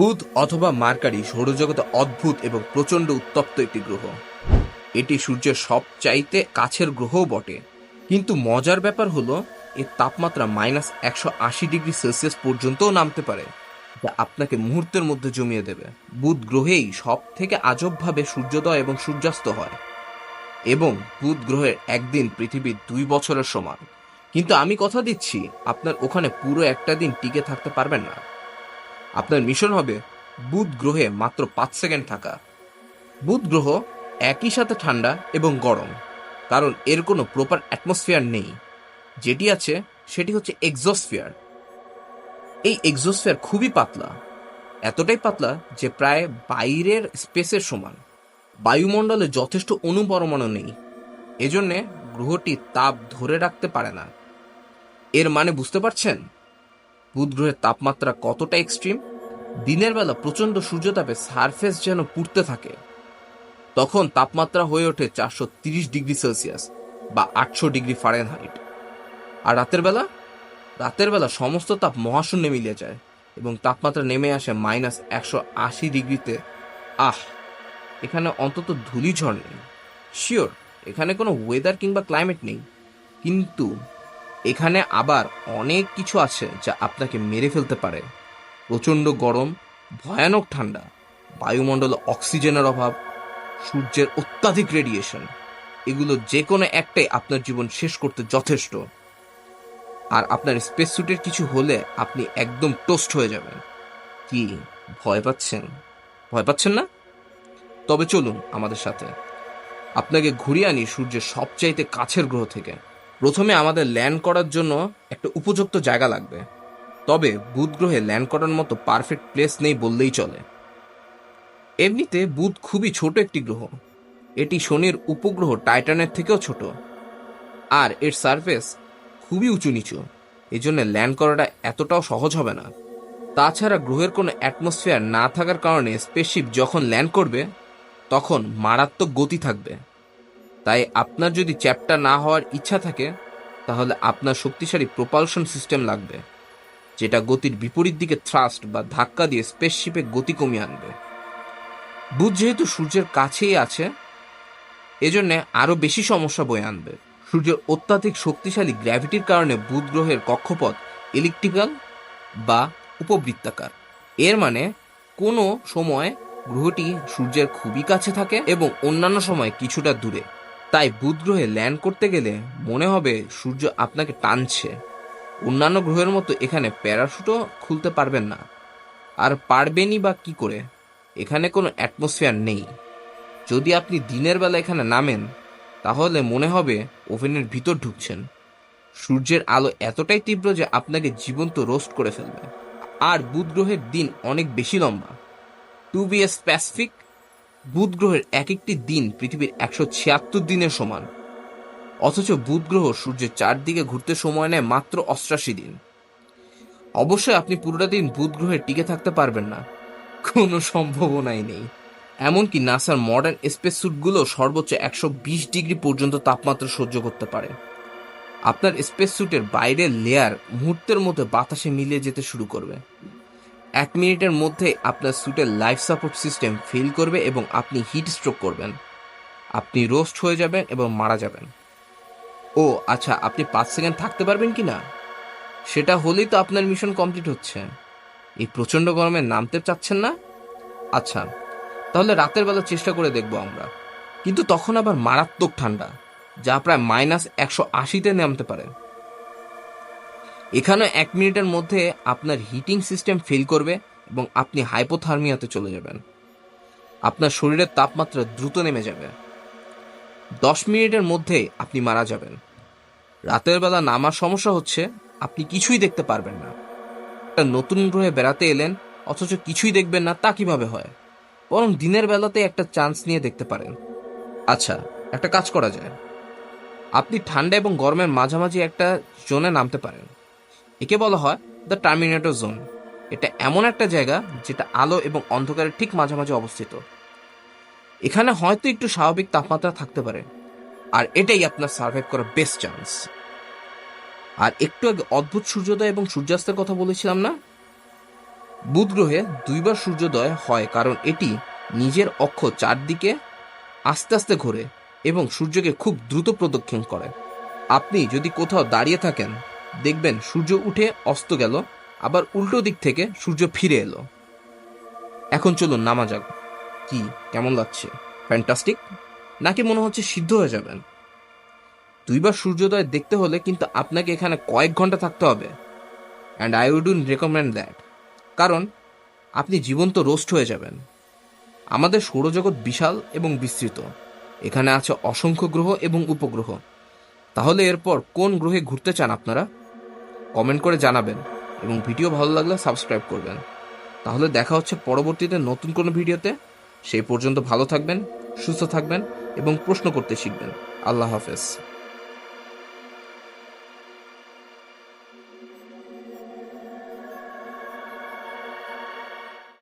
বুধ অথবা মার্কারি সৌরজগতে অদ্ভুত এবং প্রচণ্ড উত্তপ্ত একটি গ্রহ। এটি সূর্যের সবচাইতে কাছের গ্রহও বটে। কিন্তু মজার ব্যাপার হলো, এর তাপমাত্রা মাইনাস একশো আশি ডিগ্রি সেলসিয়াস পর্যন্তও নামতে পারে, যা আপনাকে মুহূর্তের মধ্যে জমিয়ে দেবে। বুধ গ্রহেই সব থেকে আজবভাবে সূর্যোদয় এবং সূর্যাস্ত হয়। এবং বুধ গ্রহের একদিন পৃথিবীর দুই বছরের সমান। কিন্তু আমি কথা দিচ্ছি, আপনার ওখানে পুরো একটা দিন টিকে থাকতে পারবেন না। আপনার মিশন হবে বুধ গ্রহে মাত্র পাঁচ সেকেন্ড থাকা। বুধ গ্রহ একই সাথে ঠান্ডা এবং গরম, কারণ এর কোনো প্রপার অ্যাটমসফিয়ার নেই। যেটি আছে সেটি হচ্ছে এক্সোস্ফিয়ার। এই এক্সোস্ফিয়ার খুবই পাতলা, এতটাই পাতলা যে প্রায় বাইরের স্পেসের সমান। বায়ুমণ্ডলে যথেষ্ট অণুপরমাণু নেই, এজন্যে গ্রহটি তাপ ধরে রাখতে পারে না। এর মানে বুঝতে পারছেন? বুধ গ্রহের তাপমাত্রা কতটা এক্সট্রিম দিনের বেলা প্রচণ্ড সূর্যতাপে সারফেস যেন পুড়তে থাকে। তখন তাপমাত্রা হয়ে ওঠে চারশো ডিগ্রি সেলসিয়াস বা আটশো ডিগ্রি ফারেনহাইট। আর রাতের বেলা? রাতের বেলা সমস্ত তাপ মহাশূন্যে মিলে যায় এবং তাপমাত্রা নেমে আসে মাইনাস একশো আশি ডিগ্রিতে। আহ, এখানে অন্তত ধূলিঝড় নেই। শিওর এখানে কোনো ওয়েদার কিংবা ক্লাইমেট নেই। কিন্তু এখানে আবার অনেক কিছু আছে যা আপনাকে মেরে ফেলতে পারে। প্রচণ্ড গরম, ভয়ানক ঠান্ডা, বায়ুমণ্ডলে অক্সিজেনের অভাব, সূর্যের অত্যাধিক রেডিয়েশন এগুলো যে কোনো একটাই আপনার জীবন শেষ করতে যথেষ্ট। আর আপনার স্পেস স্যুটের কিছু হলে আপনি একদম টোস্ট হয়ে যাবেন। কি, ভয় পাচ্ছেন? ভয় পাচ্ছেন না? তবে চলুন আমাদের সাথে। আপনাকে ঘুরিয়ে আনি সূর্যের সবচাইতে কাছের গ্রহ থেকে। প্রথমে আমাদের ল্যান্ড করার জন্য একটা উপযুক্ত জায়গা লাগবে। তবে বুধ গ্রহে ল্যান্ড করার মতো পারফেক্ট প্লেস নেই বললেই চলে। এমনিতে বুধ খুবই ছোট একটি গ্রহ। এটি শনির উপগ্রহ টাইটানের থেকেও ছোট। আর এর সারফেস খুবই উঁচু নিচু। এজন্য ল্যান্ড করাটা এতটাও সহজ হবে না। তাছাড়া গ্রহের কোনো অ্যাটমসফিয়ার না থাকার কারণে স্পেসশিপ যখন ল্যান্ড করবে, তখন মারাত্মক গতি থাকবে। তাই আপনার যদি চ্যাপ্টার না হওয়ার ইচ্ছা থাকে, তাহলে আপনার শক্তিশালী প্রপালশন সিস্টেম লাগবে, যেটা গতির বিপরীত দিকে থ্রাস্ট বা ধাক্কা দিয়ে স্পেসশিপে গতি কমিয়ে আনবে। বুধ যেহেতু সূর্যের কাছেই আছে, এজন্যে আরও বেশি সমস্যা বয়ে আনবে। সূর্যের অত্যাধিক শক্তিশালী গ্র্যাভিটির কারণে বুধ গ্রহের কক্ষপথ ইলেকট্রিক্যাল বা উপবৃত্তাকার। এর মানে কোনো সময় গ্রহটি সূর্যের খুবই কাছে থাকে এবং অন্যান্য সময় কিছুটা দূরে। তাই বুধ গ্রহে ল্যান্ড করতে গেলে মনে হবে সূর্য আপনাকে টানছে। অন্যান্য গ্রহের মতো এখানে প্যারাশুটও খুলতে পারবেন না। আর পারবেনই বা কি করে? এখানে কোনো অ্যাটমসফিয়ার নেই। যদি আপনি দিনের বেলা এখানে নামেন, তাহলে মনে হবে ওভেনের ভিতর ঢুকছেন। সূর্যের আলো এতটাই তীব্র যে আপনাকে জীবন্ত রোস্ট করে ফেলবে। আর বুধ গ্রহের দিন অনেক বেশি লম্বা। টু বি এ স্পেসিফিক বুধ গ্রহের এক একটি দিন পৃথিবীর একশো ছিয়াত্তর দিনের সমান। অথচ বুধ গ্রহ সূর্যের চারদিকে ঘুরতে সময় নেয় মাত্র অষ্টাশি দিন। অবশ্যই আপনি পুরোটা দিন বুধ গ্রহে টিকে থাকতে পারবেন না। কোনো সম্ভাবনাই নেই। এমনকি নাসার মডার্ন স্পেস স্যুটগুলো সর্বোচ্চ একশো বিশ ডিগ্রি পর্যন্ত তাপমাত্রা সহ্য করতে পারে। আপনার স্পেস স্যুটের বাইরের লেয়ার মুহূর্তের মধ্যে বাতাসে মিলিয়ে যেতে শুরু করবে। এক মিনিটের মধ্যে আপনার স্যুটের লাইফ সাপোর্ট সিস্টেম ফেল করবে এবং আপনি হিট স্ট্রোক করবেন। আপনি রোস্ট হয়ে যাবেন এবং মারা যাবেন। ও আচ্ছা আপনি পাঁচ সেকেন্ড থাকতে পারবেন কি না সেটা হলেই তো আপনার মিশন কমপ্লিট হচ্ছে। এই প্রচণ্ড গরমে নামতে চাচ্ছেন না? আচ্ছা তাহলে রাতের বেলা চেষ্টা করে দেখব আমরা। কিন্তু তখন আবার মারাত্মক ঠান্ডা, যা প্রায় মাইনাস একশো আশিতে নামতে পারে। এখানে এক মিনিটের মধ্যে আপনার হিটিং সিস্টেম ফেল করবে এবং আপনি হাইপোথার্মিয়াতে চলে যাবেন। আপনার শরীরের তাপমাত্রা দ্রুত নেমে যাবে। দশ মিনিটের মধ্যে আপনি মারা যাবেন। রাতের বেলা নামার সমস্যা হচ্ছে, আপনি কিছুই দেখতে পারবেন না। একটা নতুন গ্রহে বেড়াতে এলেন, অথচ কিছুই দেখবেন না, তা কীভাবে হয়? বরং দিনের বেলাতে একটা চান্স নিয়ে দেখতে পারেন। আচ্ছা একটা কাজ করা যায়। আপনি ঠান্ডা এবং গরমের মাঝামাঝি একটা জোনে নামতে পারেন। একে বলা হয় দ্য টার্মিনেটর জোন। এটা এমন একটা জায়গা যেটা আলো এবং অন্ধকারের ঠিক মাঝামাঝি অবস্থিত। এখানে হয়তো একটু স্বাভাবিক তাপমাত্রা থাকতে পারে, আর এটাই আপনার সার্ভাইভ করার বেস্ট চান্স আর একটু আগে অদ্ভুত সূর্যোদয় এবং সূর্যাস্তের কথা বলেছিলাম না? বুধ গ্রহে দুইবার সূর্যোদয় হয় কারণ এটি নিজের অক্ষ চারদিকে আস্তে আস্তে ঘোরে এবং সূর্যকে খুব দ্রুত প্রদক্ষিণ করে। আপনি যদি কোথাও দাঁড়িয়ে থাকেন দেখবেন সূর্য উঠে অস্ত গেল, আবার উল্টো দিক থেকে সূর্য ফিরে এলো। এখন চলুন নামা যাক কি, কেমন লাগছে? ফ্যান্টাস্টিক নাকি মনে হচ্ছে সিদ্ধ হয়ে যাবেন? দুইবার সূর্যোদয় দেখতে হলে কিন্তু আপনাকে এখানে কয়েক ঘণ্টা থাকতে হবে। And I would recommend that কারণ, আপনি জীবন্ত রোস্ট হয়ে যাবেন। আমাদের সৌরজগৎ বিশাল এবং বিস্তৃত। এখানে আছে অসংখ্য গ্রহ এবং উপগ্রহ। তাহলে এরপর কোন গ্রহে ঘুরতে চান আপনারা? কমেন্ট করে জানাবেন এবং ভিডিও ভালো লাগলে সাবস্ক্রাইব করবেন। তাহলে দেখা হচ্ছে পরবর্তীতে নতুন কোনো ভিডিওতে। সেই পর্যন্ত ভালো থাকবেন, সুস্থ থাকবেন এবং প্রশ্ন করতে শিখবেন। আল্লাহ হাফেজ।